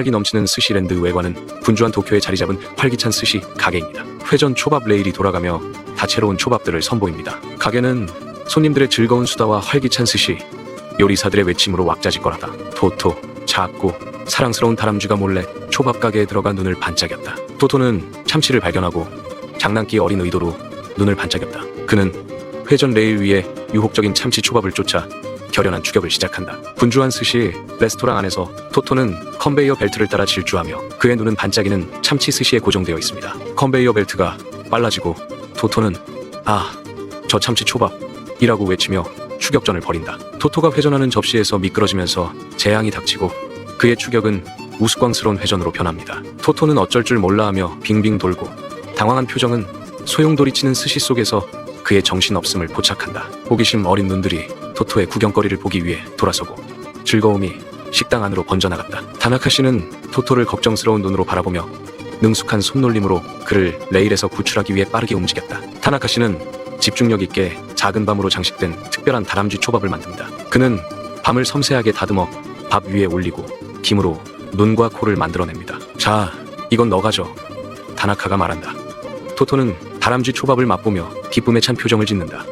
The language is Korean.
활기 넘치는 스시랜드 외관은 분주한 도쿄에 자리 잡은 활기찬 스시 가게입니다. 회전 초밥 레일이 돌아가며 다채로운 초밥들을 선보입니다. 가게는 손님들의 즐거운 수다와 활기찬 스시, 요리사들의 외침으로 왁자지껄하다. 토토, 작고 사랑스러운 다람쥐가 몰래 초밥 가게에 들어가 눈을 반짝였다. 토토는 참치를 발견하고 장난기 어린 의도로 눈을 반짝였다. 그는 회전 레일 위에 유혹적인 참치 초밥을 쫓아 결연한 추격을 시작한다. 분주한 스시 레스토랑 안에서 토토는 컨베이어 벨트를 따라 질주하며 그의 눈은 반짝이는 참치 스시에 고정되어 있습니다. 컨베이어 벨트가 빨라지고 토토는 아, 저 참치 초밥 이라고 외치며 추격전을 벌인다. 토토가 회전하는 접시에서 미끄러지면서 재앙이 닥치고 그의 추격은 우스꽝스러운 회전으로 변합니다. 토토는 어쩔 줄 몰라 하며 빙빙 돌고 당황한 표정은 소용돌이 치는 스시 속에서 그의 정신없음을 포착한다. 호기심 어린 눈들이 토토의 구경거리를 보기 위해 돌아서고 즐거움이 식당 안으로 번져나갔다. 다나카 씨는 토토를 걱정스러운 눈으로 바라보며 능숙한 손놀림으로 그를 레일에서 구출하기 위해 빠르게 움직였다. 타나카 씨는 집중력 있게 작은 밤으로 장식된 특별한 다람쥐 초밥을 만듭니다. 그는 밤을 섬세하게 다듬어 밥 위에 올리고 김으로 눈과 코를 만들어냅니다. 자, 이건 너가 줘. 다나카가 말한다. 토토는 다람쥐 초밥을 맛보며 기쁨에 찬 표정을 짓는다.